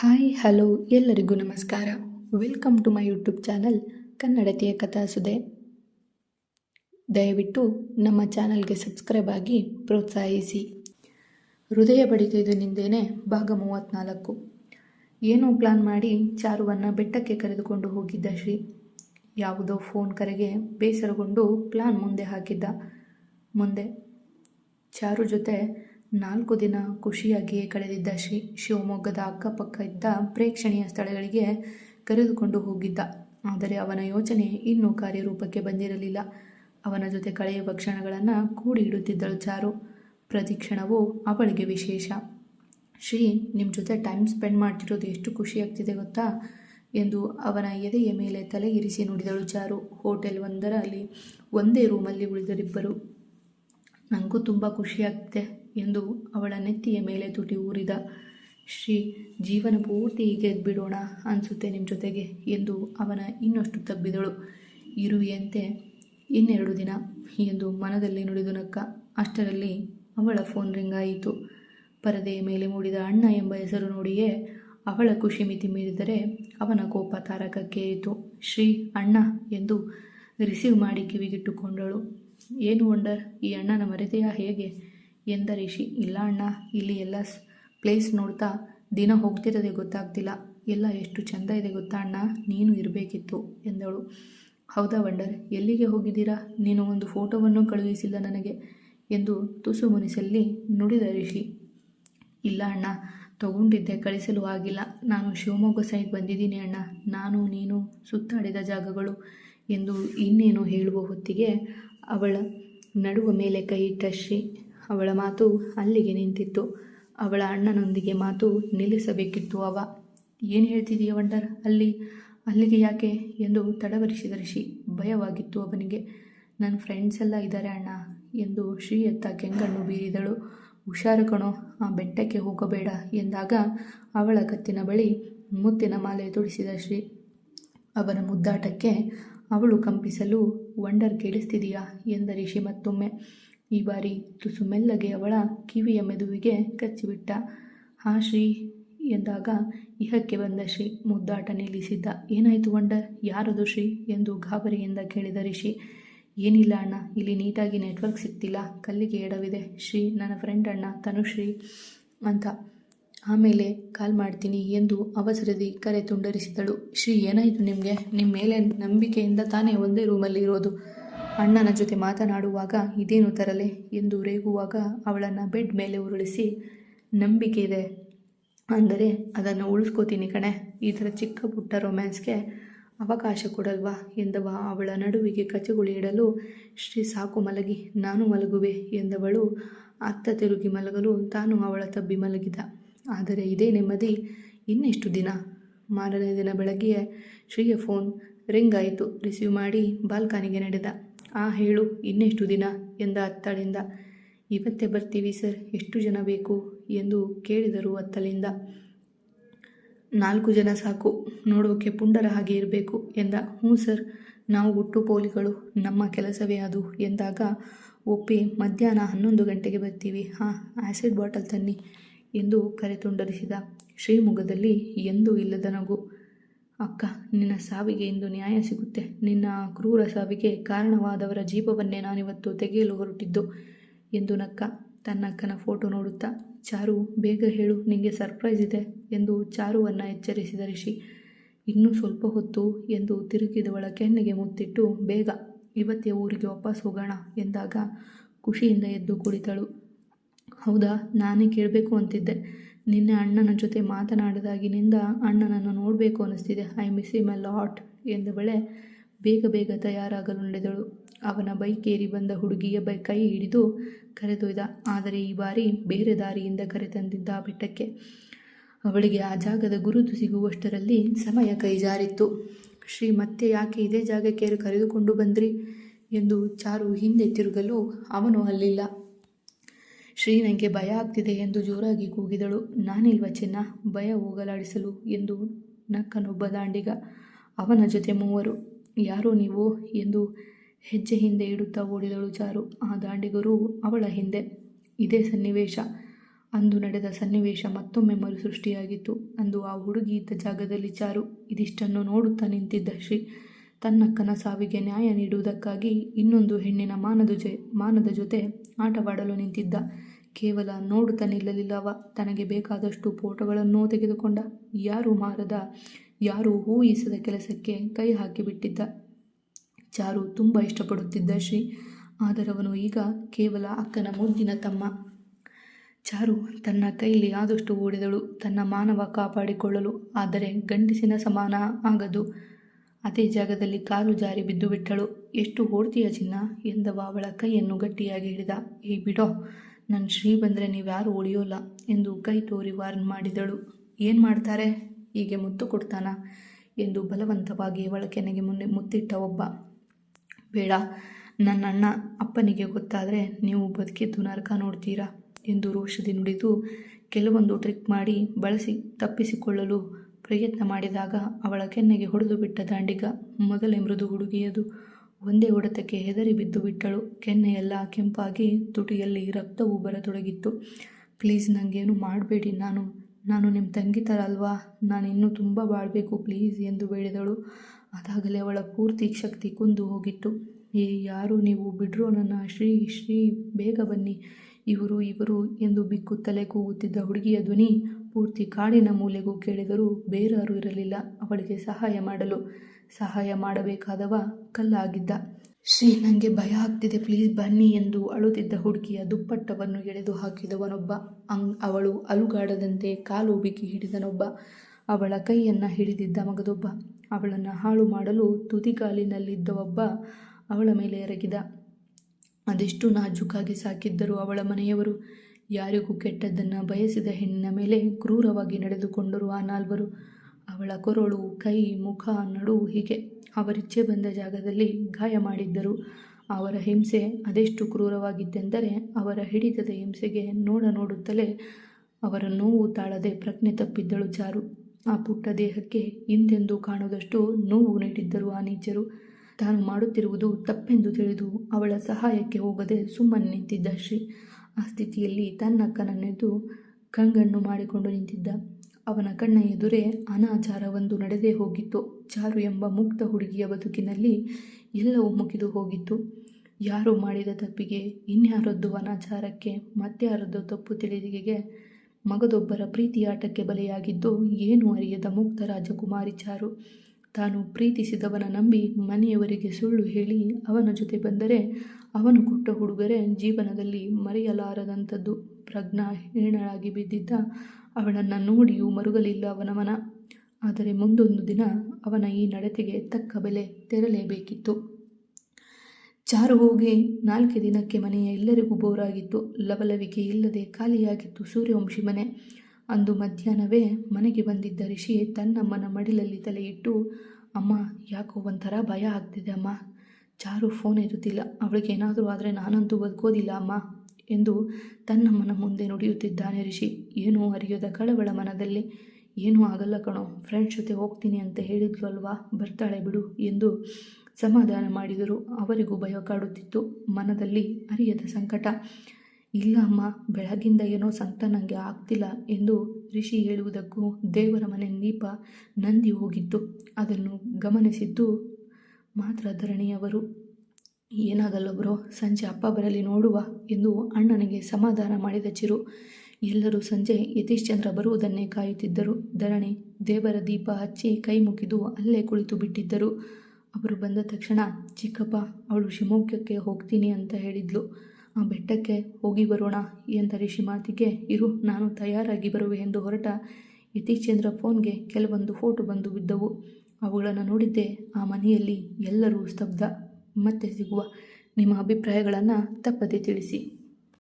Hi, hello, ಎಲ್ಲರಿಗೂ ನಮಸ್ಕಾರ. Welcome to my YouTube channel ಕನ್ನಡತಿಯ ಕಥಾಸುದೆ ದಯವಿಟ್ಟು ನಮ್ಮ ಚಾನಲ್ಗೆ ಸಬ್ಸ್ಕ್ರೈಬ್ ಆಗಿ ಪ್ರೋತ್ಸಾಹಿಸಿ. ಹೃದಯ ಬಡಿತ ಇದು ನಿಂದೇನೆ ಭಾಗ ಮೂವತ್ತ್ನಾಲ್ಕು ಏನೋ ಪ್ಲಾನ್ ಮಾಡಿ ಚಾರುವನ್ನು ಬೆಟ್ಟಕ್ಕೆ ಕರೆದುಕೊಂಡು ಹೋಗಿದ್ದ ಶ್ರೀ. ಯಾವುದೋ ಫೋನ್ ಕರೆಗೆ ಬೇಸರಗೊಂಡು ಪ್ಲಾನ್ ಮುಂದೆ ಹಾಕಿದ್ದ. ಮುಂದೆ ಚಾರು ಜೊತೆ ನಾಲ್ಕು ದಿನ ಖುಷಿಯಾಗಿಯೇ ಕಳೆದಿದ್ದ ಶ್ರೀ ಶಿವಮೊಗ್ಗದ ಅಕ್ಕಪಕ್ಕ ಇದ್ದ ಪ್ರೇಕ್ಷಣೀಯ ಸ್ಥಳಗಳಿಗೆ ಕರೆದುಕೊಂಡು ಹೋಗಿದ್ದ. ಆದರೆ ಅವನ ಯೋಚನೆ ಇನ್ನೂ ಕಾರ್ಯರೂಪಕ್ಕೆ ಬಂದಿರಲಿಲ್ಲ. ಅವನ ಜೊತೆ ಕಳೆಯುವ ಕ್ಷಣಗಳನ್ನು ಕೂಡಿ ಇಡುತ್ತಿದ್ದಳು ಚಾರು. ಪ್ರತಿ ಕ್ಷಣವೂ ಅವಳಿಗೆ ವಿಶೇಷ. ಶ್ರೀ ನಿಮ್ಮ ಜೊತೆ ಟೈಮ್ ಸ್ಪೆಂಡ್ ಮಾಡ್ತಿರೋದು ಎಷ್ಟು ಖುಷಿಯಾಗ್ತಿದೆ ಗೊತ್ತಾ? ಎಂದು ಅವನ ಎದೆಯ ಮೇಲೆ ತಲೆ ಇರಿಸಿ ನುಡಿದಳು ಚಾರು. ಹೋಟೆಲ್ ಒಂದರಲ್ಲಿ ಒಂದೇ ರೂಮಲ್ಲಿ ಉಳಿದರಿಬ್ಬರು. ನನಗೂ ತುಂಬ ಖುಷಿಯಾಗ್ತಿದೆ. ಎಂದು ಅವಳ ನೆತ್ತಿಯ ಮೇಲೆ ತುಟಿ ಊರಿದ. ಶ್ರೀ, ಜೀವನ ಪೂರ್ತಿ ಹೀಗೆ ಬಿಡೋಣ ಅನಿಸುತ್ತೆ ನಿಮ್ಮ ಜೊತೆಗೆ ಎಂದು ಅವನ ಇನ್ನಷ್ಟು ತಬ್ಬಿದಳು. ಇರುವೆಯಂತೆ ಇನ್ನೆರಡು ದಿನ ಎಂದು ಮನದಲ್ಲಿ ನುಡಿದು ನಕ್ಕ. ಅಷ್ಟರಲ್ಲಿ ಅವಳ ಫೋನ್ ರಿಂಗ್ ಆಯಿತು. ಪರದೆಯ ಮೇಲೆ ಮೂಡಿದ ಅಣ್ಣ ಎಂಬ ಹೆಸರು ನೋಡಿಯೇ ಅವಳ ಖುಷಿ ಮಿತಿ ಮೀರಿದರೆ ಅವನ ಕೋಪ ತಾರಕಕ್ಕೇರಿತು. ಶ್ರೀ, ಅಣ್ಣ ಎಂದು ರಿಸೀವ್ ಮಾಡಿ ಕಿವಿಗಿಟ್ಟುಕೊಂಡಳು. ಏನು ವಂಡರ್ ಈ ಅಣ್ಣನ ಮರೆತೆಯ ಹೇಗೆ? ಎಂದ ರಿಷಿ ಇಲ್ಲ ಅಣ್ಣ, ಇಲ್ಲಿ ಎಲ್ಲ ಪ್ಲೇಸ್ ನೋಡ್ತಾ ದಿನ ಹೋಗ್ತಿರೋದೇ ಗೊತ್ತಾಗ್ತಿಲ್ಲ. ಎಲ್ಲ ಎಷ್ಟು ಚೆಂದ ಇದೆ ಗೊತ್ತಾ ಅಣ್ಣ? ನೀನು ಇರಬೇಕಿತ್ತು ಎಂದಳು. ಹೌದಾ ವಂಡರ್ ಎಲ್ಲಿಗೆ ಹೋಗಿದ್ದೀರಾ? ನೀನು ಒಂದು ಫೋಟೋವನ್ನು ಕಳುಹಿಸಿಲ್ಲ ನನಗೆ ಎಂದು ತುಸು ಮುನಿಸಲ್ಲಿ ನುಡಿದ ರಿಷಿ ಇಲ್ಲ ಅಣ್ಣ, ತಗೊಂಡಿದ್ದೆ, ಕಳಿಸಲು ಆಗಿಲ್ಲ. ನಾನು ಶಿವಮೊಗ್ಗ ಸೈಡ್ ಬಂದಿದ್ದೀನಿ ಅಣ್ಣ. ನಾನು, ನೀನು ಸುತ್ತಾಡಿದ ಜಾಗಗಳು ಎಂದು ಇನ್ನೇನು ಹೇಳುವ ಹೊತ್ತಿಗೆ ಅವಳ ನಡುವ ಮೇಲೆ ಕೈ ಇಟ್ಟ ಶ್ರೀ ಅವಳ ಮಾತು ಅಲ್ಲಿಗೆ ನಿಂತಿತ್ತು. ಅವಳ ಅಣ್ಣನೊಂದಿಗೆ ಮಾತು ನಿಲ್ಲಿಸಬೇಕಿತ್ತು ಅವ. ಏನು ಹೇಳ್ತಿದೀಯ ವಂಡರ್? ಅಲ್ಲಿ, ಅಲ್ಲಿಗೆ ಯಾಕೆ? ಎಂದು ತಡವರಿಸಿದ ಋಷಿ ಭಯವಾಗಿತ್ತು ಅವನಿಗೆ. ನನ್ನ ಫ್ರೆಂಡ್ಸ್ ಎಲ್ಲ ಇದ್ದಾರೆ ಅಣ್ಣ ಎಂದು ಶ್ರೀಯತ್ತ ಕೆಂಗಣ್ಣು ಬೀರಿದಳು. ಹುಷಾರು ಕಣೋ, ಆ ಬೆಟ್ಟಕ್ಕೆ ಹೋಗಬೇಡ ಎಂದಾಗ ಅವಳ ಕತ್ತಿನ ಬಳಿ ಮುತ್ತಿನ ಮಾಲೆ ತೊಡಿಸಿದ ಶ್ರೀ. ಅವರ ಮುದ್ದಾಟಕ್ಕೆ ಅವಳು ಕಂಪಿಸಲು ವಂಡರ್ ಕೇಳಿಸ್ತಿದೆಯಾ? ಎಂದ ಋಷಿ ಮತ್ತೊಮ್ಮೆ. ಈ ಬಾರಿ ತುಸು ಮೆಲ್ಲಗೆ ಅವಳ ಕಿವಿಯ ಮೆದುವಿಗೆ ಕಚ್ಚಿಬಿಟ್ಟ. ಹಾ ಶ್ರೀ ಎಂದಾಗ ಇಹಕ್ಕೆ ಬಂದ ಶ್ರೀ ಮುದ್ದಾಟ ನಿಲ್ಲಿಸಿದ್ದ. ಏನಾಯಿತು ವಂಡರ್? ಯಾರದು ಶ್ರೀ? ಎಂದು ಗಾಬರಿಯಿಂದ ಕೇಳಿದ ಋಷಿ ಏನಿಲ್ಲ ಅಣ್ಣ, ಇಲ್ಲಿ ನೀಟಾಗಿ ನೆಟ್ವರ್ಕ್ ಸಿಗ್ತಿಲ್ಲ ಕಲ್ಲಿಗೆ ಎಡವಿದೆ. ಶ್ರೀ, ನನ್ನ ಫ್ರೆಂಡ್ ಅಣ್ಣ ತನುಶ್ರೀ ಅಂತ. ಆಮೇಲೆ ಕಾಲ್ ಮಾಡ್ತೀನಿ ಎಂದು ಅವಸರದಿ ಕರೆ ತುಂಡರಿಸಿದಳು. ಶ್ರೀ, ಏನಾಯಿತು ನಿಮಗೆ? ನಿಮ್ಮ ಮೇಲೆ ನಂಬಿಕೆಯಿಂದ ತಾನೇ ಒಂದೇ ರೂಮಲ್ಲಿ ಇರೋದು ಅಣ್ಣನ ಜೊತೆ ಮಾತನಾಡುವಾಗ ಇದೇನು ತರಲೆ ಎಂದು ರೇಗುವಾಗ ಅವಳನ್ನು ಬೆಡ್ ಮೇಲೆ ಉರುಳಿಸಿ, ನಂಬಿಕೆ ಇದೆ ಅಂದರೆ ಅದನ್ನು ಉಳಿಸ್ಕೋತೀನಿ ಕಣೆ, ಈ ಥರ ಚಿಕ್ಕ ಪುಟ್ಟ ರೊಮ್ಯಾನ್ಸ್ಗೆ ಅವಕಾಶ ಕೊಡಲ್ವಾ ಎಂದವ ಅವಳ ನಡುವಿಗೆ ಕಚಗುಳಿ ಇಡಲು, ಶ್ರೀ ಸಾಕು ಮಲಗಿ, ನಾನು ಮಲಗುವೆ ಎಂದವಳು ಅತ್ತ ತಿರುಗಿ ಮಲಗಲು ತಾನು ಅವಳ ತಬ್ಬಿ ಮಲಗಿದ. ಆದರೆ ಇದೇ ನೆಮ್ಮದಿ, ಇನ್ನೆಷ್ಟು ದಿನ? ಮಾರನೇ ದಿನ ಬೆಳಗ್ಗೆ ಶ್ರೀಯ ಫೋನ್ ರಿಂಗ್ ಆಯಿತು ರಿಸೀವ್ ಮಾಡಿ ಬಾಲ್ಕನಿಗೆ ನಡೆದ. ಆ ಹೇಳು, ಇನ್ನೆಷ್ಟು ದಿನ? ಎಂದ ಅತ್ತಳಿಂದ. ಇವತ್ತೇ ಬರ್ತೀವಿ ಸರ್, ಎಷ್ಟು ಜನ ಬೇಕು? ಎಂದು ಕೇಳಿದರು ಅತ್ತಲಿಂದ ನಾಲ್ಕು ಜನ ಸಾಕು, ನೋಡೋಕೆ ಪುಂಡರ ಹಾಗೆ ಇರಬೇಕು ಎಂದ. ಹ್ಞೂ ಸರ್, ನಾವು ಹುಟ್ಟು ಪೋಲಿಗಳು, ನಮ್ಮ ಕೆಲಸವೇ ಅದು ಎಂದಾಗ ಒಪ್ಪಿ ಮಧ್ಯಾಹ್ನ ಹನ್ನೊಂದು ಗಂಟೆಗೆ ಬರ್ತೀವಿ. ಹಾಂ ಆ್ಯಸಿಡ್ ಬಾಟಲ್ ತನ್ನಿ ಎಂದು ಕರೆತುಂಡರಿಸಿದ ಶ್ರೀಮುಖದಲ್ಲಿ ಎಂದೂ ಇಲ್ಲದ ನಗು. ಅಕ್ಕ, ನಿನ್ನ ಸಾವಿಗೆ ಇಂದು ನ್ಯಾಯ ಸಿಗುತ್ತೆ. ನಿನ್ನ ಕ್ರೂರ ಸಾವಿಗೆ ಕಾರಣವಾದವರ ಜೀವವನ್ನೇ ನಾನಿವತ್ತು ತೆಗೆಯಲು ಹೊರಟಿದ್ದು ಎಂದು ನಕ್ಕ ತನ್ನಕ್ಕನ ಫೋಟೋ ನೋಡುತ್ತಾ, ಚಾರು, ಬೇಗ ಹೇಳು, ನಿಂಗೆ ಸರ್ಪ್ರೈಸ್ ಇದೆ ಎಂದು ಚಾರುವನ್ನು ಎಚ್ಚರಿಸಿದ ರಿಷಿ. ಇನ್ನೂ ಸ್ವಲ್ಪ ಹೊತ್ತು ಎಂದು ತಿರುಗಿದವಳ ಕೆನ್ನೆಗೆ ಮುತ್ತಿಟ್ಟು, ಬೇಗ, ಇವತ್ತೇ ಊರಿಗೆ ವಾಪಸ್ ಹೋಗೋಣ ಎಂದಾಗ ಖುಷಿಯಿಂದ ಎದ್ದು ಕುಳಿತಳು. ಹೌದಾ, ನಾನೇ ಕೇಳಬೇಕು ಅಂತಿದ್ದೆ. ನಿನ್ನೆ ಅಣ್ಣನ ಜೊತೆ ಮಾತನಾಡಿದಾಗಿನಿಂದ ಅಣ್ಣನನ್ನು ನೋಡಬೇಕು ಅನ್ನಿಸ್ತಿದೆ. I miss him a lot ಎಂದವಳೆ ಬೇಗ ಬೇಗ ತಯಾರಾಗಲು ನಡೆದಳು. ಅವನ ಬೈಕೇರಿ ಬಂದ ಹುಡುಗಿಯ ಬೈ, ಕೈ ಹಿಡಿದು ಕರೆದೊಯ್ದ. ಆದರೆ ಈ ಬಾರಿ ಬೇರೆ ದಾರಿಯಿಂದ ಕರೆತಂದಿದ್ದ ಆ ಬೆಟ್ಟಕ್ಕೆ. ಅವಳಿಗೆ ಆ ಜಾಗದ ಗುರುತು ಸಿಗುವಷ್ಟರಲ್ಲಿ ಸಮಯ ಕೈಜಾರಿತ್ತು ಶ್ರೀ, ಮತ್ತೆ ಯಾಕೆ ಇದೇ ಜಾಗಕ್ಕೆ ಕರೆದುಕೊಂಡು ಬಂದ್ರಿ? ಎಂದು ಚಾರು ಹಿಂದೆ ತಿರುಗಲು ಅವನು ಅಲ್ಲಿಲ್ಲ. ಶ್ರೀ ನನಗೆ ಭಯ ಆಗ್ತಿದೆ ಎಂದು ಜೋರಾಗಿ ಕೂಗಿದಳು. ನಾನಿಲ್ವ ಚಿನ್ನ? ಭಯ ಹೋಗಲಾಡಿಸಲು ಎಂದು ನಕ್ಕನೊಬ್ಬ ದಾಂಡಿಗ. ಅವನ ಜೊತೆ ಮೂವರು. ಯಾರೋ ನೀವು? ಎಂದು ಹೆಜ್ಜೆ ಹಿಂದೆ ಇಡುತ್ತಾ ಓಡಿದಳು ಚಾರು. ಆ ದಾಂಡಿಗರು ಅವಳ ಹಿಂದೆ. ಇದೇ ಸನ್ನಿವೇಶ. ಅಂದು ನಡೆದ ಸನ್ನಿವೇಶ ಮತ್ತೊಮ್ಮೆ ಮರುಸೃಷ್ಟಿಯಾಗಿತ್ತು. ಅಂದು ಆ ಹುಡುಗಿ ಇದ್ದ ಜಾಗದಲ್ಲಿ ಚಾರು. ಇದಿಷ್ಟನ್ನು ನೋಡುತ್ತಾ ನಿಂತಿದ್ದ ಶ್ರೀ ತನ್ನಕ್ಕನ ಸಾವಿಗೆ ನ್ಯಾಯ ನೀಡುವುದಕ್ಕಾಗಿ ಇನ್ನೊಂದು ಹೆಣ್ಣಿನ ಮಾನದ ಜೊ, ಮಾನದ ಜೊತೆ ಆಟವಾಡಲು ನಿಂತಿದ್ದ. ಕೇವಲ ನೋಡುತ್ತಾ ನಿಲ್ಲಲಿಲ್ಲವ ತನಗೆ ಬೇಕಾದಷ್ಟು ಫೋಟೋಗಳನ್ನೂ ತೆಗೆದುಕೊಂಡ. ಯಾರೂ ಮಾರದ, ಯಾರೂ ಊಹಿಸದ ಕೆಲಸಕ್ಕೆ ಕೈ ಹಾಕಿಬಿಟ್ಟಿದ್ದ. ಚಾರು ತುಂಬ ಇಷ್ಟಪಡುತ್ತಿದ್ದ ಶ್ರೀ. ಆದರವನು ಈಗ ಕೇವಲ ಅಕ್ಕನ ಮುದ್ದಿನ ತಮ್ಮ. ಚಾರು ತನ್ನ ಕೈಲಿ ಆದಷ್ಟು ಓಡಿದಳು. ತನ್ನ ಮಾನವ ಕಾಪಾಡಿಕೊಳ್ಳಲು, ಆದರೆ ಗಂಡಸಿನ ಸಮಾನ ಆಗದು. ಅದೇ ಜಾಗದಲ್ಲಿ ಕಾಲು ಜಾರಿ ಬಿದ್ದು ಬಿಟ್ಟಳು ಎಷ್ಟು ಓಡ್ತೀಯ ಚಿನ್ನ? ಎಂದವ ಅವಳ ಕೈಯನ್ನು ಗಟ್ಟಿಯಾಗಿ ಹಿಡಿದ. ಏ, ಬಿಡೋ ನನ್ನ ಶ್ರೀ ಬಂದರೆ ನೀವ್ಯಾರು ಉಳಿಯೋಲ್ಲ? ಎಂದು ಕೈ ತೋರಿ ವಾರ್ನ್ ಮಾಡಿದಳು. ಏನು ಮಾಡ್ತಾರೆ? ಹೀಗೆ ಮುತ್ತು ಕೊಡ್ತಾನ? ಎಂದು ಬಲವಂತವಾಗಿ ಅವಳ ಕೆನೆಗೆ ಮುನ್ನೆ ಮುತ್ತಿಟ್ಟ ಒಬ್ಬ. ಬೇಡ, ನನ್ನ ಅಣ್ಣ ಅಪ್ಪನಿಗೆ ಗೊತ್ತಾದರೆ ನೀವು ಬದುಕಿದ್ದು ನರಕ ನೋಡ್ತೀರಾ? ಎಂದು ರೋಷದಿ ನುಡಿದು ಕೆಲವೊಂದು ಟ್ರಿಕ್ ಮಾಡಿ ಬಳಸಿ ತಪ್ಪಿಸಿಕೊಳ್ಳಲು ಪ್ರಯತ್ನ ಮಾಡಿದಾಗ ಅವಳ ಕೆನ್ನೆಗೆ ಹೊಡೆದು ಬಿಟ್ಟ ದಾಂಡಿಗ ಮೊದಲೇ ಮೃದು ಹುಡುಗಿಯದು. ಒಂದೇ ಹೊಡೆತಕ್ಕೆ ಹೆದರಿ ಬಿದ್ದು ಬಿಟ್ಟಳು. ಕೆನ್ನೆಯೆಲ್ಲ ಕೆಂಪಾಗಿ ತುಟಿಯಲ್ಲಿ ರಕ್ತವು ಬರತೊಡಗಿತ್ತು. ಪ್ಲೀಸ್ ನನಗೇನು ಮಾಡಬೇಡಿ ನಾನು. ನಾನು ನಿಮ್ಮ ತಂಗಿ ಥರ ಅಲ್ವಾ? ನಾನು ಇನ್ನೂ ತುಂಬ ಬಾಳಬೇಕು ಪ್ಲೀಸ್ ಎಂದು ಬೇಡಿದಳು. ಅದಾಗಲೇ ಅವಳ ಪೂರ್ತಿ ಶಕ್ತಿ ಕುಂದು ಹೋಗಿತ್ತು. ಏ, ಯಾರು ನೀವು? ಬಿಡ್ರೋ ನನ್ನ ಶ್ರೀ ಶ್ರೀ, ಬೇಗ ಬನ್ನಿ. ಇವರು ಇವರು ಎಂದು ಬಿಕ್ಕುತ್ತಲೇ ಕೂಗುತ್ತಿದ್ದ ಹುಡುಗಿಯ ಧ್ವನಿ ಪೂರ್ತಿ ಕಾಡಿನ ಮೂಲೆಗೂ ಕೇಳಿದರೂ ಬೇರಾರು ಇರಲಿಲ್ಲ. ಅವಳಿಗೆ ಸಹಾಯ ಮಾಡಲು. ಸಹಾಯ ಮಾಡಬೇಕಾದವ ಕಲ್ಲಾಗಿದ್ದ. ಶ್ರೀ ನನಗೆ ಭಯ ಆಗ್ತಿದೆ. ಪ್ಲೀಸ್ ಬನ್ನಿ ಎಂದು ಅಳುತ್ತಿದ್ದ ಹುಡುಗಿಯ ದುಪ್ಪಟ್ಟವನ್ನು ಎಳೆದು ಹಾಕಿದವನೊಬ್ಬ. ಅಂಗ್ ಅವಳು ಅಲುಗಾಡದಂತೆ ಕಾಲು ಬಿಗಿ ಹಿಡಿದನೊಬ್ಬ. ಅವಳ ಕೈಯನ್ನು ಹಿಡಿದಿದ್ದ ಮಗದೊಬ್ಬ. ಅವಳನ್ನು ಹಾಳು ಮಾಡಲು ತುದಿಗಾಲಿನಲ್ಲಿದ್ದ ಒಬ್ಬ ಅವಳ ಮೇಲೆ ಎರಗಿದ. ಅದೆಷ್ಟು ನಾಜುಕಾಗಿ ಸಾಕಿದ್ದರು ಅವಳ ಮನೆಯವರು. ಯಾರಿಗೂ ಕೆಟ್ಟದ್ದನ್ನು ಬಯಸಿದ ಹೆಣ್ಣಿನ ಮೇಲೆ ಕ್ರೂರವಾಗಿ ನಡೆದುಕೊಂಡರು ಆ ನಾಲ್ವರು. ಅವಳ ಕೊರಳು, ಕೈ, ಮುಖ, ನಡು ಹೀಗೆ ಅವರಿಚ್ಛೆ ಬಂದ ಜಾಗದಲ್ಲಿ ಗಾಯ ಮಾಡಿದ್ದರು. ಅವರ ಹಿಂಸೆ ಅದೆಷ್ಟು ಕ್ರೂರವಾಗಿದ್ದೆಂದರೆ ಅವರ ಹಿಡಿತದ ಹಿಂಸೆಗೆ ನೋಡ ನೋಡುತ್ತಲೇ ಅವರ ನೋವು ತಾಳದೆ ಪ್ರಜ್ಞೆ ತಪ್ಪಿದ್ದಳು ಚಾರು. ಆ ಪುಟ್ಟ ದೇಹಕ್ಕೆ ಹಿಂದೆಂದು ಕಾಣದಷ್ಟು ನೋವು ನೀಡಿದ್ದರು ಆ ನೀಚರು. ತಾನು ಮಾಡುತ್ತಿರುವುದು ತಪ್ಪೆಂದು ತಿಳಿದು ಅವಳ ಸಹಾಯಕ್ಕೆ ಹೋಗದೆ ಸುಮ್ಮನೆ ನಿಂತಿದ್ದ ಶ್ರೀ. ಆ ಸ್ಥಿತಿಯಲ್ಲಿ ತನ್ನ ಅಕ್ಕನನ್ನೆದ್ದು ಕಂಗಣ್ಣು ಮಾಡಿಕೊಂಡು ನಿಂತಿದ್ದ. ಅವನ ಕಣ್ಣ ಎದುರೇ ಅನಾಚಾರವೊಂದು ನಡೆದೇ ಹೋಗಿತ್ತು. ಚಾರು ಎಂಬ ಮುಕ್ತ ಹುಡುಗಿಯ ಬದುಕಿನಲ್ಲಿ ಎಲ್ಲವೂ ಮುಗಿದು ಹೋಗಿತ್ತು. ಯಾರು ಮಾಡಿದ ತಪ್ಪಿಗೆ ಇನ್ಯಾರದ್ದು ಅನಾಚಾರಕ್ಕೆ ಮತ್ತಾರದ್ದು ತಪ್ಪು ತಿಳಿದಿಗೆ ಮಗದೊಬ್ಬರ ಪ್ರೀತಿಯಾಟಕ್ಕೆ ಬಲಿಯಾಗಿದ್ದು, ಏನು ಅರಿಯದ ಮುಕ್ತ ರಾಜಕುಮಾರಿ ಚಾರು. ತಾನು ಪ್ರೀತಿಸಿದವನ ನಂಬಿ ಮನೆಯವರಿಗೆ ಸುಳ್ಳು ಹೇಳಿ ಅವನ ಜೊತೆ ಬಂದರೆ ಅವನು ಕೊಟ್ಟ ಹುಡುಗರೆ ಜೀವನದಲ್ಲಿ ಮರೆಯಲಾರದಂಥದ್ದು. ಪ್ರಜ್ಞಾ ಹೀನಳಾಗಿ ಬಿದ್ದಿದ್ದ ಅವಳನ್ನು ನೋಡಿಯೂ ಮರುಗಲಿಲ್ಲ ಅವನ ಮನ. ಆದರೆ ಮುಂದೊಂದು ದಿನ ಅವನ ಈ ನಡತೆಗೆ ತಕ್ಕ ಬೆಲೆ ತೆರಲೇಬೇಕಿತ್ತು. ಚಾರು ಹೋಗಿ ನಾಲ್ಕೇ ದಿನಕ್ಕೆ ಮನೆಯ ಎಲ್ಲರಿಗೂ ಬೋರಾಗಿತ್ತು. ಲವಲವಿಕೆ ಇಲ್ಲದೆ ಖಾಲಿಯಾಗಿತ್ತು ಸೂರ್ಯವಂಶಿ ಮನೆ. ಅಂದು ಮಧ್ಯಾಹ್ನವೇ ಮನೆಗೆ ಬಂದಿದ್ದ ಋಷಿ ತನ್ನಮ್ಮನ ಮಡಿಲಲ್ಲಿ ತಲೆಯಿಟ್ಟು, ಅಮ್ಮ, ಯಾಕೋ ಒಂಥರ ಭಯ ಆಗ್ತಿದೆ ಅಮ್ಮ. ಚಾರು ಫೋನ್ ಇರುತ್ತಿಲ್ಲ ಅವಳಿಗೆ ಏನಾದರೂ ಆದರೆ ನಾನಂತೂ ಬದುಕೋದಿಲ್ಲ ಅಮ್ಮ ಎಂದು ತನ್ನಮ್ಮನ ಮುಂದೆ ನುಡಿಯುತ್ತಿದ್ದಾನೆ ಋಷಿ ಏನೂ ಅರಿಯದ ಕಳವಳ ಮನದಲ್ಲಿ. ಏನೂ ಆಗಲ್ಲ ಕಣೋ. ಫ್ರೆಂಡ್ಸ್ ಜೊತೆ ಹೋಗ್ತೀನಿ ಅಂತ ಹೇಳಿದ್ಲು ಅಲ್ವಾ ಬರ್ತಾಳೆ ಬಿಡು ಎಂದು ಸಮಾಧಾನ ಮಾಡಿದರು. ಅವರಿಗೂ ಭಯ ಕಾಡುತ್ತಿತ್ತು. ಮನದಲ್ಲಿ ಅರಿಯದ ಸಂಕಟ. ಇಲ್ಲ ಅಮ್ಮ, ಬೆಳಗಿಂದ ಏನೋ ಸಂತ ನನಗೆ ಆಗ್ತಿಲ್ಲ ಎಂದು ಋಷಿ ಹೇಳುವುದಕ್ಕೂ ದೇವರ ಮನೆ ದೀಪ ನಂದಿ ಹೋಗಿತ್ತು. ಅದನ್ನು ಗಮನಿಸಿದ್ದು ಮಾತ್ರ ಧರಣಿಯವರು. ಏನಾಗಲ್ಲ ಬ್ರೋ, ಸಂಜೆ ಅಪ್ಪ ಬರಲಿ ನೋಡುವ ಎಂದು ಅಣ್ಣನಿಗೆ ಸಮಾಧಾನ ಮಾಡಿದ ಚಿರು. ಎಲ್ಲರೂ ಸಂಜೆ ಯತೀಶ್ಚಂದ್ರ ಬರುವುದನ್ನೇ ಕಾಯುತ್ತಿದ್ದರು. ಧರಣಿ ದೇವರ ದೀಪ ಹಚ್ಚಿ ಕೈ ಮುಗಿದು ಅಲ್ಲೇ ಕುಳಿತು ಬಿಟ್ಟಿದ್ದರು. ಅವರು ಬಂದ ತಕ್ಷಣ, ಚಿಕ್ಕಪ್ಪ, ಅವಳು ಶಿವಮೊಗ್ಗಕ್ಕೆ ಹೋಗ್ತೀನಿ ಅಂತ ಹೇಳಿದ್ಲು. ಆ ಬೆಟ್ಟಕ್ಕೆ ಹೋಗಿ ಬರೋಣ ಎಂದ ಋಷಿ ಮಾತಿಗೆ ಇರು, ನಾನು ತಯಾರಾಗಿ ಬರುವೆ ಎಂದು ಹೊರಟ ಯತೀಶ್ಚಂದ್ರ ಫೋನ್ಗೆ ಕೆಲವೊಂದು ಫೋಟೋ ಬಂದು ಬಿದ್ದವು. ಅವುಗಳನ್ನು ನೋಡಿದ್ದೆ, ಆ ಮನೆಯಲ್ಲಿ ಎಲ್ಲರೂ ಸ್ತಬ್ಧ. ಮತ್ತೆ ಸಿಗುವ ನಿಮ್ಮ ಅಭಿಪ್ರಾಯಗಳನ್ನು ತಪ್ಪದೆ ತಿಳಿಸಿ.